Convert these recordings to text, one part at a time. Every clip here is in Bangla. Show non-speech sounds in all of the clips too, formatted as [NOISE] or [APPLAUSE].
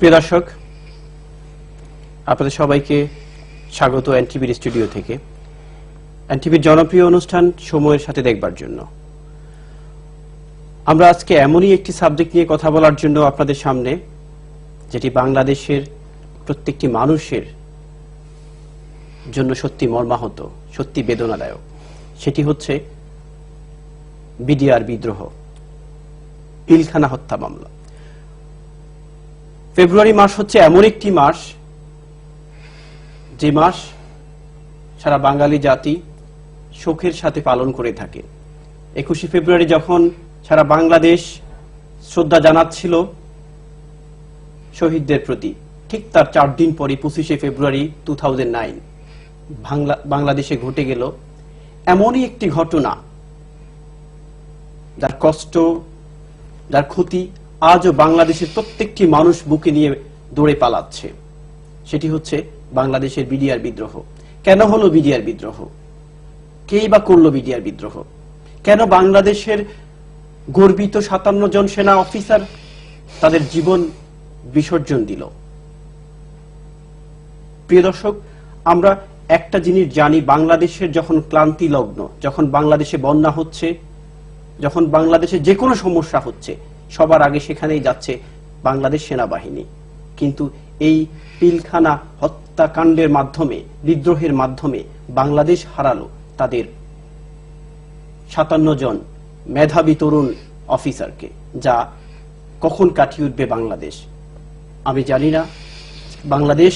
প্রিয় দর্শক, আপনাদের সবাইকে স্বাগত এনটিভির স্টুডিও থেকে। এনটিভির জনপ্রিয় অনুষ্ঠান সময়ের সাথে দেখবার জন্য। আমরা আজকে এমনই একটি সাবজেক্ট নিয়ে কথা বলার জন্য আপনাদের সামনে, যেটি বাংলাদেশের প্রত্যেকটি মানুষের জন্য সত্যি মর্মাহত, সত্যি বেদনাদায়ক। সেটি হচ্ছে বিডিআর বিদ্রোহ, পিলখানা হত্যা মামলা। ফেব্রুয়ারি মাস হচ্ছে এমন একটি মাস, যে মাস সারা বাঙালি জাতি শোকের সাথে পালন করে থাকে। একুশে ফেব্রুয়ারি যখন সারা বাংলাদেশ শ্রদ্ধা জানাচ্ছিল শহীদদের প্রতি, ঠিক তার চার দিন পরে পঁচিশে ফেব্রুয়ারি টু বাংলাদেশে ঘটে গেল এমনই একটি ঘটনা, যার কষ্ট, যার ক্ষতি আজও বাংলাদেশের প্রত্যেকটি মানুষ বুকে নিয়ে দৌড়ে পালাচ্ছে। সেটি হচ্ছে বাংলাদেশের বিডিআর বিদ্রোহ। কেন হলো বিডিআর বিদ্রোহ? কেই বা করল বিডিআর বিদ্রোহ? কেন বাংলাদেশের গর্বিত সাতান্ন জন সেনা অফিসার তাদের জীবন বিসর্জন দিল? প্রিয় দর্শক, আমরা একটা জিনিস জানি, বাংলাদেশের যখন ক্লান্তি লগ্ন, যখন বাংলাদেশে বন্যা হচ্ছে, যখন বাংলাদেশে যে কোনো সমস্যা হচ্ছে সবার আগে সেখানেই যাচ্ছে বাংলাদেশ সেনাবাহিনী। কিন্তু এই পিলখানা হত্যাকাণ্ডের মাধ্যমে, বিদ্রোহের মাধ্যমে বাংলাদেশ হারালো তাদের সাতান্ন জন মেধাবী তরুণ অফিসারকে, যা কখন কাটিয়ে উঠবে বাংলাদেশ? আমি জানি না। বাংলাদেশ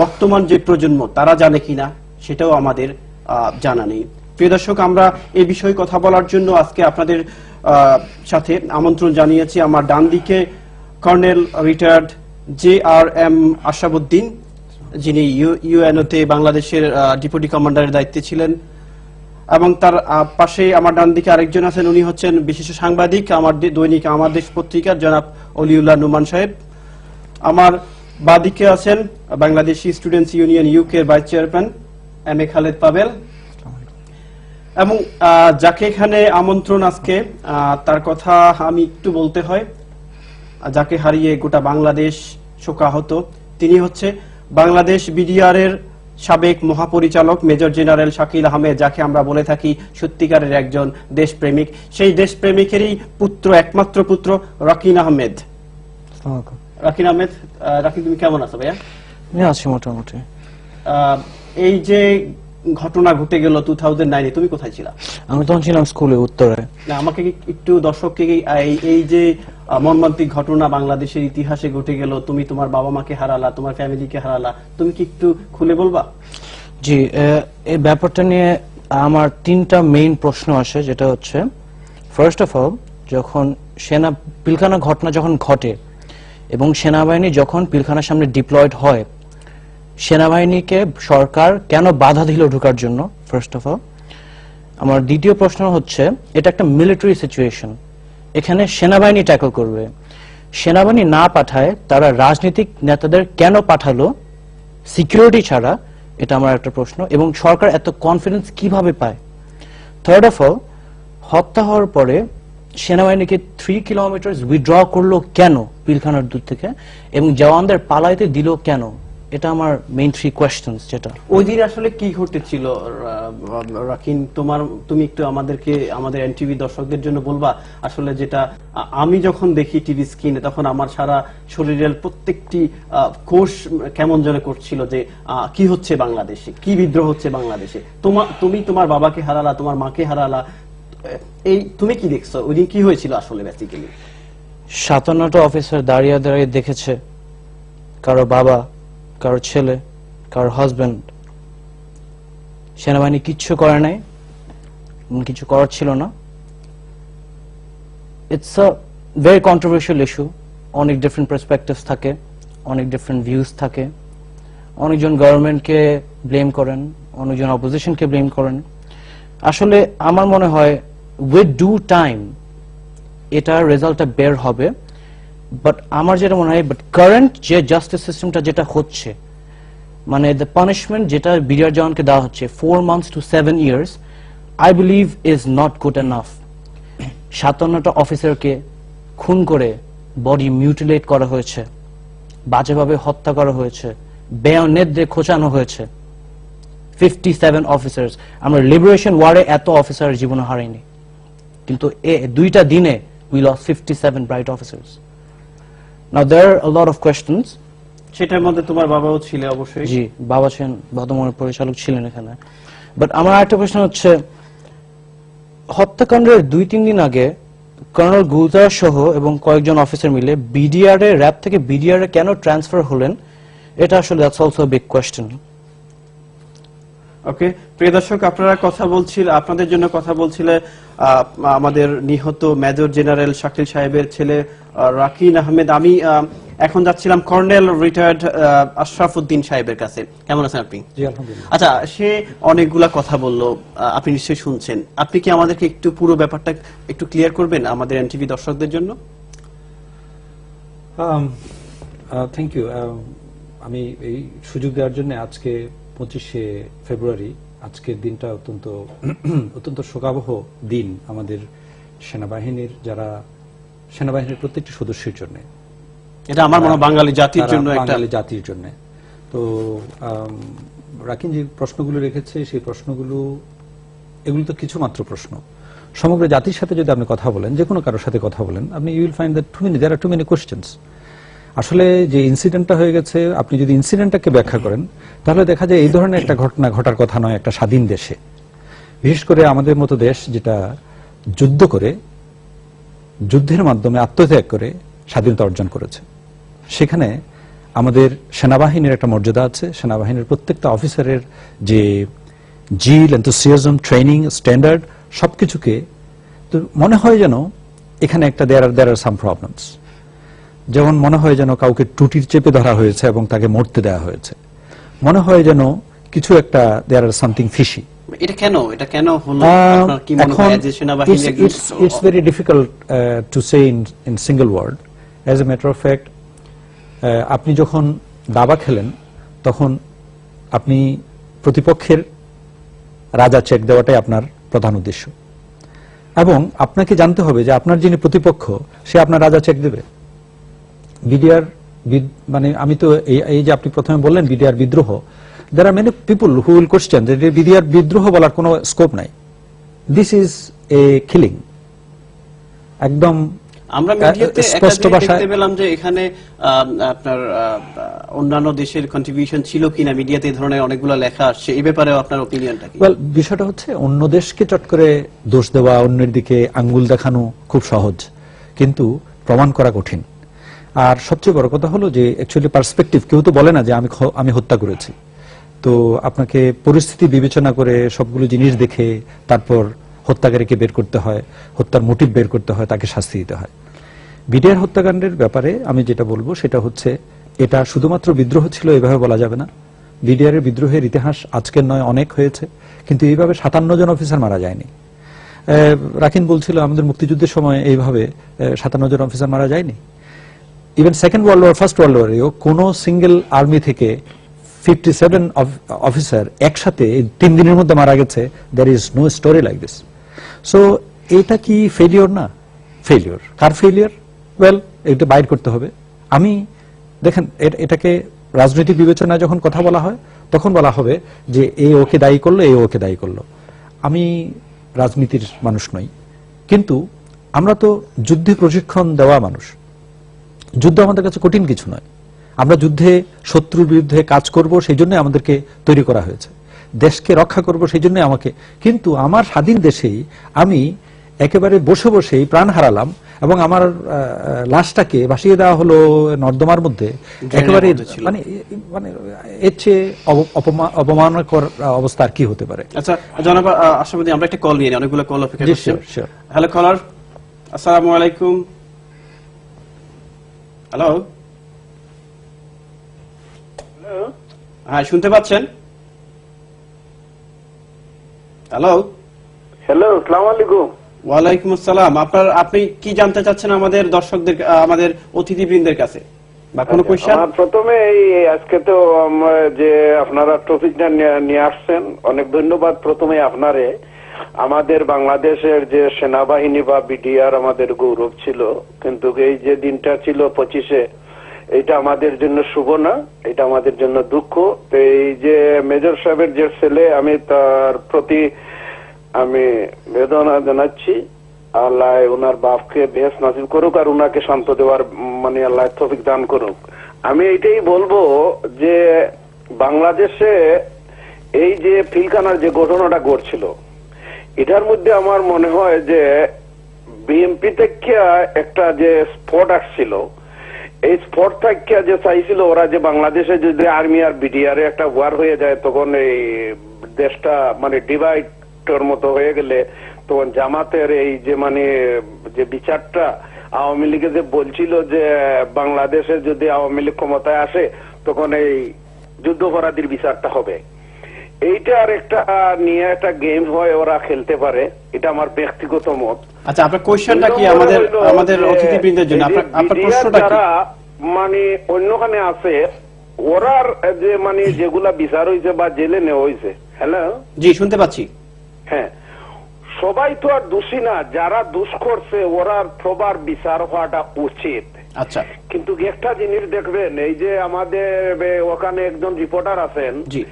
বর্তমান যে প্রজন্ম, তারা জানে কিনা, সেটাও আমাদের জানা নেই। প্রিয় দর্শক, আমরা এই বিষয়ে কথা বলার জন্য আজকে আপনাদের সাথে আমন্ত্রণ জানিয়েছি আমার ডান দিকে colonel retired J R M Ashabuddin, যিনি ইউএনওতে বাংলাদেশের ডিপুটি কমান্ডারের দায়িত্বে ছিলেন। এবং তার পাশে আমার ডান দিকে আরেকজন আছেন, উনি হচ্ছেন বিশিষ্ট সাংবাদিক, আমার দৈনিক আমার দেশ পত্রিকার জনাব অলিউল্লাহ নুমান সাহেব। আমার বাদিকে আছেন Bangladeshi students union UK vice chairman M A Khaled Pabel. এবং যাকে এখানে আমন্ত্রণ আজকে তার কথা আমি একটু বলতে হয়। যাকে হারিয়ে গোটা বাংলাদেশ শোকাহত তিনি হচ্ছে বাংলাদেশ বিডিআর এর সাবেক মহাপরিচালক মেজর জেনারেল শাকিল আহমেদ যাকে আমরা বলে থাকি সত্যিকারের একজন দেশপ্রেমিক। সেই দেশপ্রেমিকেরই পুত্র একমাত্র পুত্র রাকিন আহমেদ। রাকিন আহমেদ আহ, রাকিন তুমি কেমন আছো ভাইয়া? আছি মোটামুটি। এই যে ঘটনা ঘটে গেল টু থাউজেন্ড নাইনে তুমি কোথায় ছিলা? আমি তখন ছিলাম স্কুলে উত্তরে। না আমাকে কি একটু দর্শককে এই- যে মর্মান্তিক ঘটনা বাংলাদেশের ইতিহাসে ঘটে গেল তুমি তোমার বাবা মাকে হারালা তোমার ফ্যামিলিকে হারালা তুমি কি একটু খুলে বলবা? জি এই ব্যাপারটা নিয়ে আমার তিনটা মেইন প্রশ্ন আসে যেটা হচ্ছে ফার্স্ট অফ অল যখন সেনা পিলখানা ঘটনা যখন ঘটে এবং সেনাবাহিনী যখন পিলখানার সামনে ডিপ্লয়েড হয় সেনাবাহিনীকে সরকার কেন বাধা দিল ঢোকার জন্য? ফার্স্ট অফ অল আমার দ্বিতীয় প্রশ্ন হচ্ছে, এটা একটা মিলিটারি সিচুয়েশন এখানে সেনাবাহিনী ট্যাকল করবে। সেনাবাহিনী না পাঠায়, তারা রাজনৈতিক নেতাদের কেন পাঠালো? সিকিউরিটি ছাড়া, এটা আমার একটা প্রশ্ন। এবং সরকার এত কনফিডেন্স কীভাবে পায়? থার্ড অফ অল হত্যা হওয়ার পরে সেনাবাহিনীকে থ্রি কিলোমিটার উইথড্র করল কেন? পিলখানার দূর থেকে। এবং জওয়ানদের পালাইতে দিল কেন? এটা আমার মেইন থ্রি কোয়েশ্চেন্স যেটা। ওই দিন আসলে কি ঘটেছিল? রাকিন তোমার তুমি একটু আমাদেরকে আমাদের এনটিভি দর্শকদের জন্য বলবা আসলে যেটা আমি যখন দেখি টিভি স্ক্রিনে তখন আমার সারা শরীরের প্রত্যেকটি কোষ কেমন যেন করছিল যে কি হচ্ছে বাংলাদেশে? কি বিদ্রোহ হচ্ছে বাংলাদেশে? তোমার তুমি তোমার বাবাকে হারালা তোমার মাকে হারালা এই তুমি কি দেখছ? ওই দিন কি হয়েছিল আসলে বেসিক্যালি সাতান্নটা অফিসার দাঁড়িয়ে দাঁড়িয়ে দেখেছে। কারও বাবা কারও ছেলে, কারও হাজবেন্ড সেনাবাহিনী কিচ্ছু করে নাই কিছু করার ছিল না। It's a very controversial issue অনেক ডিফারেন্ট পার্সপেক্টিভস থাকে, অনেক ডিফারেন্ট ভিউজ থাকে। অনেকজন গভর্নমেন্টকে ব্লেম করেন, অনেকজন অপোজিশনকে ব্লেম করেন। আসলে আমার মনে হয় উইথ ডু টাইম এটার রেজাল্টটা বের হবে। বাট আমার যেটা মনে হয় বাট কারেন্ট যে জাস্টিস সিস্টেমটা যেটা হচ্ছে মানে দ্য পানিশমেন্ট যেটা বিডিআর জওয়ানকে দেওয়া হচ্ছে four months to seven years I believe is not good enough সাতান্নটা অফিসারকে খুন করে বডি মিউটিলেট করা হয়েছে, বাজেভাবে হত্যা করা হয়েছে বেয়নেট দিয়ে খোঁচানো হয়েছে ফিফটি সেভেন অফিসার্স আমরা লিবারেশন ওয়ারে এত অফিসার জীবনে হারাইনি। কিন্তু এ দুইটা দিনে we lose fifty seven bright officers now are a lot of questions সেটার মধ্যে তোমার বাবাও ছিল অবশ্যই। জি বাবা ছিলেন ভদ্রমনের পরিচালক ছিলেন এখানে। বাট আমার আরেকটা প্রশ্ন হচ্ছে হত্যাকাণ্ডের দুই তিন দিন আগে কর্নেল গুলজার সহ এবং কয়েকজন অফিসার মিলে বিডিআর এর র্যাব থেকে বিডিআর এ কেন ট্রান্সফার হলেন? এটা আসলে that's also big question okay প্রিয় দর্শক আপনারা কথা বলছিল আপনাদের জন্য কথা বলছিলে আমাদের নিহত মেজর জেনারেল শাকিল সাহেবের ছেলে রাকিন আহমেদ। আমি এখন যাচ্ছিলাম কর্নেল রিটায়ার্ড আশরাফ উদ্দিন সাহেবের কাছে। কেমন আছেন আপনি? জি আলহামদুলিল্লাহ। আচ্ছা সে অনেকগুলা কথা বলল আপনি নিশ্চয়ই শুনছেন। আপনি কি আমাদেরকে একটু পুরো ব্যাপারটা একটু ক্লিয়ার করবেন আমাদের এনটিভি দর্শকদের জন্য? থ্যাংক ইউ আমি এই সুযোগ দেওয়ার জন্য আজকে পঁচিশে ফেব্রুয়ারি আজকের দিনটা অত্যন্ত [CLEARS THROAT] অত্যন্ত শোকাবহ দিন আমাদের সেনাবাহিনীর যারা সেনাবাহিনীর প্রত্যেকটি সদস্যের জন্য। এটা আমার মনে বাঙালি জাতির জন্য বাঙালি জাতির জন্য। তো রাকিন যে প্রশ্নগুলো রেখেছে সেই প্রশ্নগুলো এগুলো তো কিছু মাত্র প্রশ্ন। সমগ্র জাতির সাথে যদি আপনি কথা বলেন যে কোনো কারোর সাথে কথা বলেন আপনি you will find that too many there are too many questions আসলে যে ইনসিডেন্টটা হয়ে গেছে, আপনি যদি ইনসিডেন্টটাকে ব্যাখ্যা করেন, তাহলে দেখা যায় এই ধরনের একটা ঘটনা ঘটার কথা নয়, একটা স্বাধীন দেশে। বিশেষ করে আমাদের মতো দেশ যেটা যুদ্ধ করে, যুদ্ধের মাধ্যমে আত্মত্যাগ করে, স্বাধীনতা অর্জন করেছে। সেখানে আমাদের সেনাবাহিনীর একটা মর্যাদা আছে, সেনাবাহিনীর প্রত্যেকটা অফিসারের যে জিল এন্থুসিয়াজম ট্রেনিং স্ট্যান্ডার্ড সবকিছুকে তো মনে হয় যেন এখানে একটা দেয়ার আর দেয়ার আর সাম প্রবলেমস যেমন মনে হয় যেন কাউকে টুটির চেপে ধরা হয়েছে এবং তাকে মরতে দেওয়া হয়েছে। মনে হয় যেন কিছু একটা দেয়ার আর সামথিং ফিশি এটা কেন? এটা কেন হলো? আপনার কি মনে হয় যে সেনাবাহিনী আপনি যখন দাবা খেলেন তখন আপনি প্রতিপক্ষের রাজা চেক দেওয়াটাই আপনার প্রধান উদ্দেশ্য। এবং আপনাকে জানতে হবে যে আপনার যিনি প্রতিপক্ষ সে আপনার রাজা চেক দেবে। বিডিআর মানে আমি তো এই যে আপনি প্রথমে বললেন বিডিআর বিদ্রোহ there are many people who will যে বিডিআর বিদ্রোহ বলার কোনো স্কোপ নাই। দিস ইজ এ কিলিং একদম আমরা মিডিয়াতে স্পষ্ট ভাষায় পেলাম যে এখানে আপনার অন্যান্য দেশের কন্ট্রিবিউশন ছিল কিনা মিডিয়াতে এই ধরনের অনেকগুলো লেখা আসছে। এই ব্যাপারে আপনার ওপিনিয়নটা কি? ওয়েল বিষয়টা হচ্ছে অন্য দেশকে চট করে দোষ দেওয়া অন্যের দিকে আঙ্গুল দেখানো খুব সহজ। কিন্তু প্রমাণ করা কঠিন। আর সবচেয়ে বড় কথা হলো যে অ্যাকচুয়ালি পার্সপেক্টিভ কেউ তো বলে না যে আমি আমি হত্যা করেছি। তো আপনাকে পরিস্থিতি বিবেচনা করে সবগুলো জিনিস দেখে তারপর হত্যাকারীকে বের করতে হয়, হত্যার মোটিভ বের করতে হয়, তাকে শাস্তি দিতে হয়। বিডিআর হত্যাকাণ্ডের ব্যাপারে আমি যেটা বলব সেটা হচ্ছে, এটা শুধুমাত্র বিদ্রোহ ছিল, এভাবে বলা যাবে না। বিডিআর এর বিদ্রোহের ইতিহাস আজকের নয়, অনেক হয়েছে, কিন্তু এইভাবে সাতান্ন জন অফিসার মারা যায়নি। রাকিন বলছিল, আমাদের মুক্তিযুদ্ধের সময় এইভাবে সাতান্ন জন অফিসার মারা যায়নি। Even second world war first world ওয়ারেও কোন সিঙ্গেল আর্মি থেকে ফিফটি সেভেন অফিসার একসাথে তিন দিনের মধ্যে মারা গেছে there is no story like this so এটা কি ফেলিওর না? ফেলিওর কার ফেলিওর ওয়েল এটা বাইর করতে হবে। আমি, দেখেন এটাকে রাজনৈতিক বিবেচনায় যখন কথা বলা হয়, তখন বলা হবে যে এ ওকে দায়ী করল, এ ওকে দায়ী করল। আমি রাজনীতির মানুষ নই। কিন্তু আমরা তো যুদ্ধে প্রশিক্ষণ দেওয়া মানুষ। যুদ্ধ আমাদের কাছে কঠিন কিছু নয়। আমরা যুদ্ধে শত্রুর বিরুদ্ধে কাজ করব সেই জন্য আমাদেরকে তৈরি করা হয়েছে। দেশকে রক্ষা করব সেই জন্য আমাকে কিন্তু আমার স্বাধীন দেশেই আমি একেবারে বসে বসেই প্রাণ হারালাম এবং আমার লাশটাকে ভাসিয়ে দেওয়া হলো নর্দমার মধ্যে। একেবারে মানে মানে এর চেয়ে অপমানকর অবস্থা আর কি হতে পারে? আচ্ছা জনাব আশাবাদী আমরা একটা কল নিয়ে অনেকগুলো কল অপেক্ষা sure. হ্যালো কলার আসসালামু আলাইকুম হ্যালো হ্যাঁ শুনতে পাচ্ছেন? হ্যালো হ্যালো আসসালামু আলাইকুম। ওয়ালাইকুম আসসালাম। আপনার আপনি কি জানতে চাচ্ছেন আমাদের দর্শকদের আমাদের অতিথিবৃন্দের কাছে? বা কোনো কোয়েশ্চেন প্রথমে এই আজকে তো যে আপনারা টপিকটা নিয়ে আসছেন অনেক ধন্যবাদ প্রথমে আপনারে। আমাদের বাংলাদেশের যে সেনাবাহিনী বা বিডিআর আমাদের গৌরব ছিল, কিন্তু এই যে দিনটা ছিল পঁচিশে, এটা আমাদের জন্য শুভ না, এটা আমাদের জন্য দুঃখ। তো এই যে মেজর সাহেবের যে ছেলে, আমি তার প্রতি আমি বেদনা জানাচ্ছি। আল্লাহ ওনার বাপকে বেশ নাসিব করুক আর ওনাকে শান্ত দেওয়ার মানে আল্লাহ তফিক দান করুক। আমি এটাই বলব যে বাংলাদেশে এই যে ফিলকানার যে ঘটনাটা ঘটছিল এটার মধ্যে আমার মনে হয় যে বিএনপি থেকে একটা যে স্পট আসছিল, এই স্পট থেকে যে চাইছিল ওরা যে বাংলাদেশে যদি আর্মি আর বিডিআর একটা ওয়ার হয়ে যায়, তখন এই দেশটা মানে ডিভাইডর মতো হয়ে গেলে, তখন জামাতের এই যে মানে যে বিচারটা, আওয়ামী লীগে যে বলছিল যে বাংলাদেশে যদি আওয়ামী লীগ ক্ষমতায় আসে, তখন এই যুদ্ধাপরাধীর বিচারটা হবে। এইটার একটা নিয়ে একটা গেম হয় ওরা খেলতে পারে। এটা আমার ব্যক্তিগত মত। আচ্ছা আপনার কোয়েশ্চেনটা কি আমাদের আমাদের অতিথিবৃন্দের জন্য? আপনার আপনার প্রশ্নটা কি? মানে অন্যখানে আছে ওরার যে মানে যেগুলা বিচার হয়েছে বা জেলে নেওয়া হয়েছে হ্যালো জি শুনতে পাচ্ছি। হ্যাঁ। সবাই তো আর দোষী না যারা দুষ করছে ওরা সবার বিচার হওয়াটা উচিত। আচ্ছা। কিন্তু একটা জিনিস দেখবেন এই যে আমাদের ওখানে একজন রিপোর্টার আছেন জি।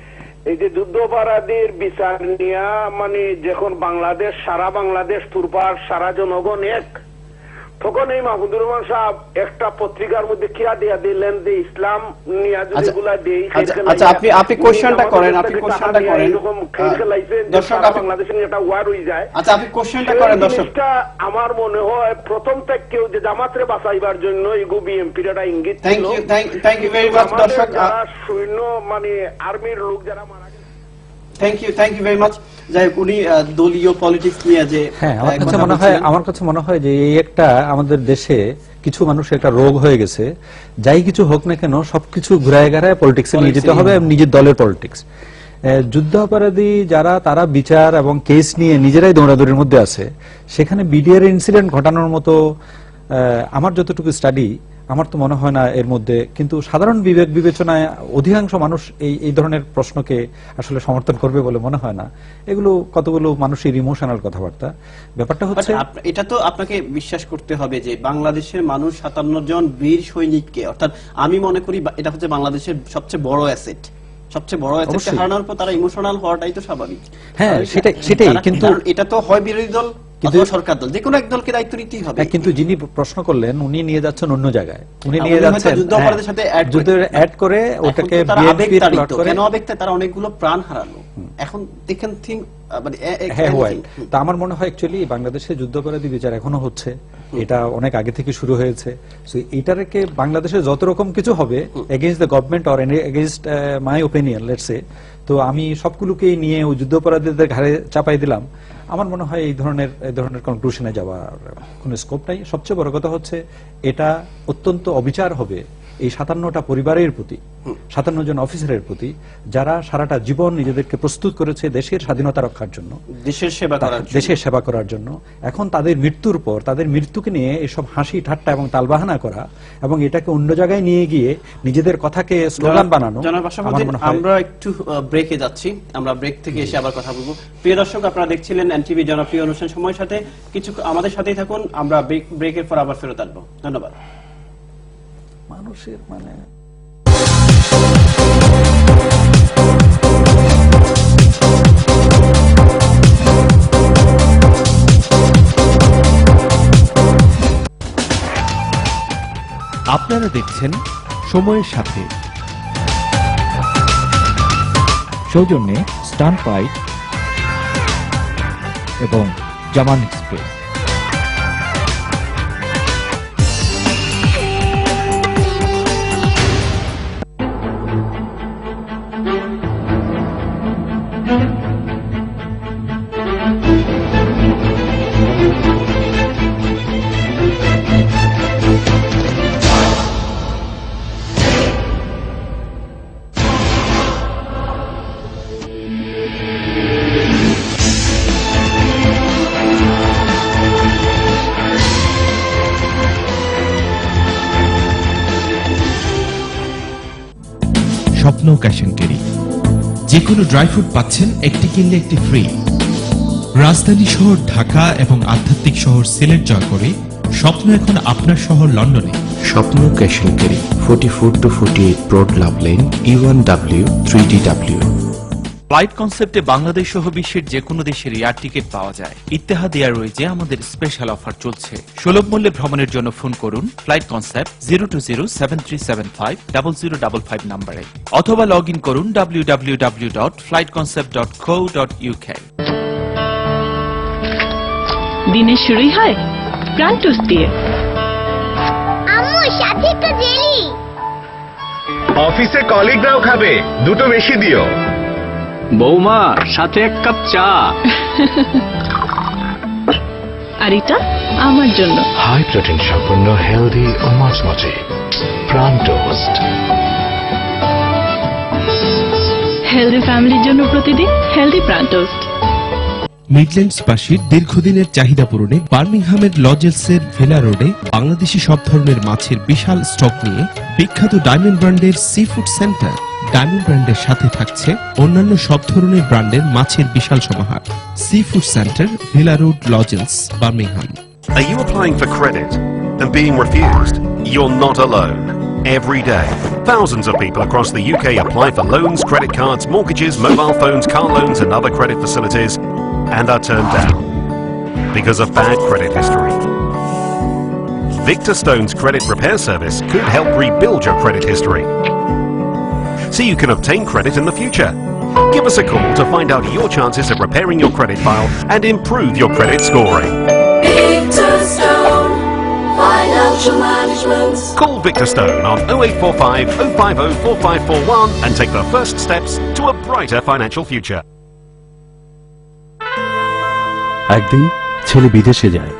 এই যে যুদ্ধপরাধীর বিচার নিয়া মানে যখন বাংলাদেশ সারা বাংলাদেশ তুরপার সারা জনগণ এক তখন এই মাহমুদুর রহমান সাহেব একটা পত্রিকার মধ্যে কিয়া দিয়া দিলেন যে ইসলাম নিয়া যদি আচ্ছা, দেই আচ্ছা, আচ্ছা, আপনি- আপনি questionটা করেন, আপনি questionটা করেন। এরকম খেলাইছেন দর্শক, বাংলাদেশে একটা ওয়ার হয়ে যায় আচ্ছা আপনি কোশ্চেনটা করেন দর্শক আমার মনে হয় প্রথম থেকেও যে জামাতরে বাঁচাইবার জন্য এগু বিএনপির একটা ইঙ্গিত you, thank- thank you very much, দর্শক। যারা সৈন্য মানে আর্মির লোক যারা thank you thank you very much যাই হোক উনি দলীয় পলিটিক্স নিয়ে যে হ্যাঁ আমার কাছে মনে হয় আমার কাছে মনে হয় যে এই একটা আমাদের দেশে কিছু মানুষের একটা রোগ হয়ে গেছে। যাই কিছু হোক না কেন সবকিছু ঘুরায় ঘেরায় পলিটিক্সে নিয়ে যেতে হবে নিজের দলের পলিটিক্স যুদ্ধ অপরাধী যারা তারা বিচার এবং কেস নিয়ে নিজেরাই দৌড়াদৌড়ির মধ্যে আছে। সেখানে বিডিআর ইনসিডেন্ট ঘটানোর মতো আমার যতটুকু স্টাডি আমার তো মনে হয় না এর মধ্যে কিন্তু সাধারণ বিবেক বিবেচনায় অধিকাংশ মানুষ এই এই ধরনের প্রশ্নকে আসলে সমর্থন করবে বলে মনে হয় না। এগুলো কতগুলো মানুষের ইমোশনাল কথাবার্তা। ব্যাপারটা হচ্ছে এটা তো আপনাকে বিশ্বাস করতে হবে যে বাংলাদেশের মানুষ সাতান্ন জন বীর সৈনিককে অর্থাৎ আমি মনে করি এটা হচ্ছে বাংলাদেশের সবচেয়ে বড় অ্যাসেট সবচেয়ে বড় অ্যাসেটকে হারানোর পর তারা ইমোশনাল হওয়াটাই তো স্বাভাবিক। হ্যাঁ, সেটাই- সেটাই, কিন্তু- এটা তো হয় বিরোধী দল কিন্তু- সরকার দল যে কোনো এক দলকে দায়িত্ব নিতেই হবে। কিন্তু যিনি প্রশ্ন করলেন উনি নিয়ে যাচ্ছেন অন্য জায়গায়। উনি নিয়ে যাচ্ছেন যুদ্ধ অপরাধের সাথে যুদ্ধের অ্যাড করে ওটাকে তো তারা বিএনপির আবেগতাড়িত। প্লট করে। কেন আবেগতা তারা অনেকগুলো প্রাণ হারালো। এখন দেখেন থিঙ্ক মানে এ- এ- হ্যাঁ anything। হুম। তা আমার মনে হয় অ্যাকচুয়ালি বাংলাদেশে যুদ্ধাপরাধী বিচার এখনও হচ্ছে। এটা অনেক আগে থেকে শুরু হয়েছে। সো এটাকে বাংলাদেশে যত রকম কিছু হবে against the government or against my opinion let's say তো আমি সবগুলোকেই নিয়ে ওই যুদ্ধাপরাধীদের ঘাড়ে চাপাই দিলাম। আমার মনে হয় এই ধরনের এই ধরনের কনক্লুশনে যাওয়ার কোনো স্কোপ নাই। সবচেয়ে বড় কথা হচ্ছে, এটা অত্যন্ত অবিচার হবে এই সাতান্নটা পরিবারের প্রতি সাতান্ন জন অফিসারের প্রতি যারা সারাটা জীবন নিজেদেরকে প্রস্তুত করেছে দেশের স্বাধীনতা রক্ষার জন্য দেশের সেবা করার দেশের সেবা করার জন্য। এখন তাদের মৃত্যুর পর তাদের মৃত্যুকে নিয়ে এসব হাসি ঠাট্টা এবং তালবাহানা করা এবং এটাকে অন্য জায়গায় নিয়ে গিয়ে নিজেদের কথাকে স্লোগান বানানো আমার একটু ব্রেকে যাচ্ছি। আমরা ব্রেক থেকে এসে আবার কথা বলব। প্রিয় দর্শক আপনারা দেখছিলেন এনটিভি জনপ্রিয় অনুষ্ঠান সময়ের সাথে। কিছু আমাদের সাথেই থাকুন আমরা ব্রেক ব্রেকের পর আবার ফেরত আসব। ধন্যবাদ। মানুষের মানে। আপনারা দেখছেন সময়ের সাথে। সৌজন্যে স্টান পাইপ এবং Zaman express. Shwapno cash and carry. যে কোনো ড্রাই ফ্রুট পাচ্ছেন, একটি কিনলে একটি ফ্রি। রাজধানী শহর ঢাকা এবং আধ্যাত্মিক শহর সিলেট জয় করে স্বপ্ন এখন আপনার শহর লন্ডনে। Shwapno cash and carry forty four to forty eight broad love lane E one W three D W flight কনসেপ্টে Bangladesh সহ বিশ্বের যে কোনো দেশের এয়ার টিকিট পাওয়া যায়। ইত্তেহাদ এয়ারওয়েজে আমাদের স্পেশাল অফার চলছে। সুলভ মূল্যে ভ্রমণের জন্য ফোন করুন flight concept zero two zero seven three seven five double zero double five নাম্বারে অথবা লগ ইন করুন W W W dot flight concept dot co dot UK দিনের শুরুই হয় প্রাণ টুস দিয়ে। আম্মু সাথে একটা জেলি অফিসে কলিগরাও খাবে দুটো বেশি দিও। বৌমা সাথে এক কাপ চা। [LAUGHS] আর এটা আমার জন্য। হাই প্রোটিন সম্পন্ন হেলদি ও মচমচে প্রাণ টোস্ট। হেলদি ফ্যামিলির জন্য প্রতিদিন হেলদি প্রাণ টোস্ট। মিডল্যান্ডসবাসীর দীর্ঘদিনের চাহিদা পূরণে বার্মিংহামের লজেলসের ভেলা রোডে বাংলাদেশি সব ধরনের মাছের বিশাল স্টক নিয়ে বিখ্যাত ডায়মন্ড ব্র্যান্ডের সি ফুড সেন্টার ডায়মন্ড ব্র্যান্ডের সাথে থাকছে অন্যান্য সব ধরনের ব্র্যান্ডের মাছের বিশাল সমাহার সি ফুড সেন্টার ভেলা road লজেলস Birmingham Are you applying for credit and being refused? You're not alone. Every day, thousands of people across the UK apply for loans, credit cards, mortgages, mobile phones, car loans, and other credit facilities and are turned down because of bad credit history. Victor Stone's credit repair service could help rebuild your credit history so you can obtain credit in the future. Give us a call to find out your chances of repairing your credit file and improve your credit scoring. Call Victor Stone on 0845 050 4541 and take the first steps to a brighter financial future. একদিন ছেলে বিদেশে যায়